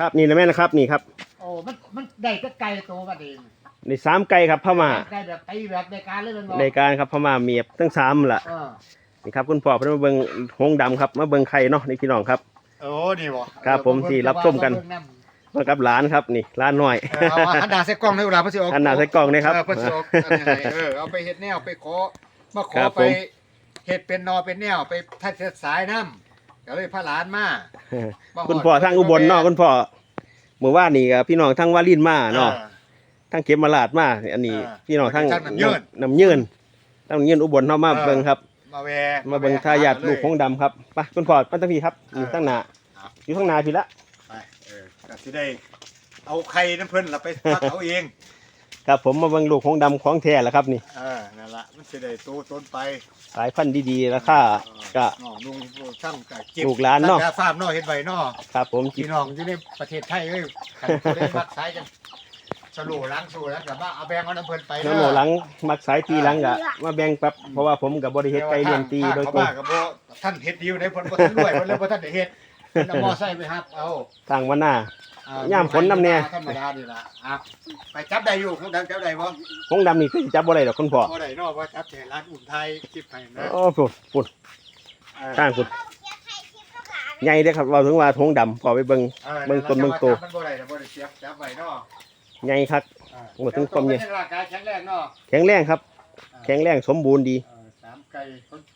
ครับนี่นะแม่นะครับนี่ครับโอ้มันมันได้ก็ไกลตัวมันเองในสามไก่ครับพม่าได้แบบตีแบบในการเล่นมันในการครับพม่าเมียบทั้งสามล่ะเออนี่ครับคุณพ่อเพิ่นมาเบิ่งหงส์ดำครับมาเบิ่งไข่เนาะนี่พี่น้องครับ โอ้ดีบ่ครับผมที่รับชมกัน มากับหลานครับนี่หลานน้อย เออเอาหันหน้าใส่กล้องในเวลาเพิ่นสิออกหันหน้าใส่กล้องนี่ครับ เออเพิ่นสิออกอันนี้ให้เออเอาไปเฮ็ดแนวไปขอมาขคอรับไปผมเฮ็ดเป็นนอเป็นแนวไปทัดเส้นสายน้ำก็เลยพาหลานมามาฮด คุณพ่อทางอุบลเนาะคุณพ่อเมื่อวานนี่ก็พี่น้องทางวาลินมาเนาะออทางเขมราชมาอันนี้อ่าพี่น้องทางทางน้ำยืนน้ำยืนทางน้ำยืนอุบลเนาะมาเออเบิ่งครับ มาแวะมาเบิ่งทายาทลูกหงส์ดำครับไปคุณพ่อมาตั้งพี่ครับอยู่ข้างหน้าครับอยู่ข้างหน้าพี่ละไปเออก็สิได้ เอาไข่น้ำเพิ่นละไปพักเอาเอง ครับผมมาเบิ่งลูกหงส์ดำของแท้แล้วครับนี่เออนั่น ละมันสิได้โตต้นไปสายพันธุ์ดีๆราคาก็ น้องนุ่งช่างกะเก็บลูกหลานเนาะตั้งแต่ฟาร์มเนาะเฮ็ดไว้เนาะครับผมจิพี่น้องอยู่ในประเทศไทยเอ้ยคันผู้ได้มักสายจังสโลล้างสู่แล้วก็มาเอาแบงเอาน้ำเพิ่นไปน้ำโหลหลังมักสายตีหลังกะมาแบ่งแป๊บเพราะว่าผมกับบริเฮ็ดไก่เลี้ยงตีโดยตรงทางเขามาก็บ่ท่านเฮ็ดดีอยู่ในเพิ่นบ่ทันรวยเพิ่นเลยบ่ทันได้เฮ็ด เพิ่นเอามอไซค์ไปครับเอาทางวันหน้า อ่ย่ามฝนนำแน่ ธรรมดานี่ล่ะอะไปจับได้อยู่คงจับได้บ่หงส์ดำนี่คือสิจับบ่ได้ดอกคุณพ่อบ่ได้เนาะว่าจับแต่ร้านอุ่นไทยคลิปให้นะโอ้ฝุ่นฝุ่นเออทางฝุ่นใหญ่เด้อครับเราถึงว่าหงส์ดำพอไปเบิ่ง ออเบิ่งต้นเบิ่งโตมันบ่ได้แต่บ่ได้เสียบจับไว้เนาะใหญ่คัก อ่าโอ้ถึงความใหญ่แต่ร่างกายแข็งแรงเนาะแข็งแรงครับ แข็งแรงสมบูรณ์ดี เออสาม ไก่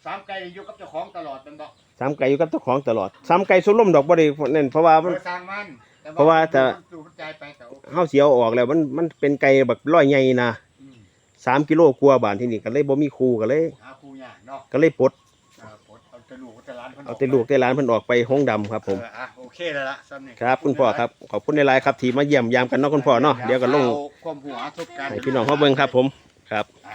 สามไก่อยู่กับเจ้าของตลอดเป็นบ่สามไก่อยู่กับเจ้าของตลอดสามไก่สมลมดอกบ่ได้นั่นเพราะว่าเอมันอสร้างมันแต่เพราะว่าแต่ดูมันใจไปแต่โอเคเฮาเสียวออกแล้วมันมันเป็นไก่แบบร้อยใหญ่นะอืมสามกิโลกว่าบาทที่นี่ก็เลยบ่มีครูก็เลย หาครูยากเนาะก็เลยปลดเออปลดเอาแต่ลูกเอาแต่หลานพิ่นเอาแต่ลูกแต่หลานเพิ่นออกไปหงส์ดำครับผม เอออะโอเคแล้วล่ะซ้ำนี่ครับคุณพ่อครับขอบคุณในไลน์ครับที่มาเยี่ยมยามกันเนาะคุณพ่อเนาะเดี๋ยวก็ลงอาความหัวทุกการให้พี่น้องเขาเบิ่งครับผมครับ อะ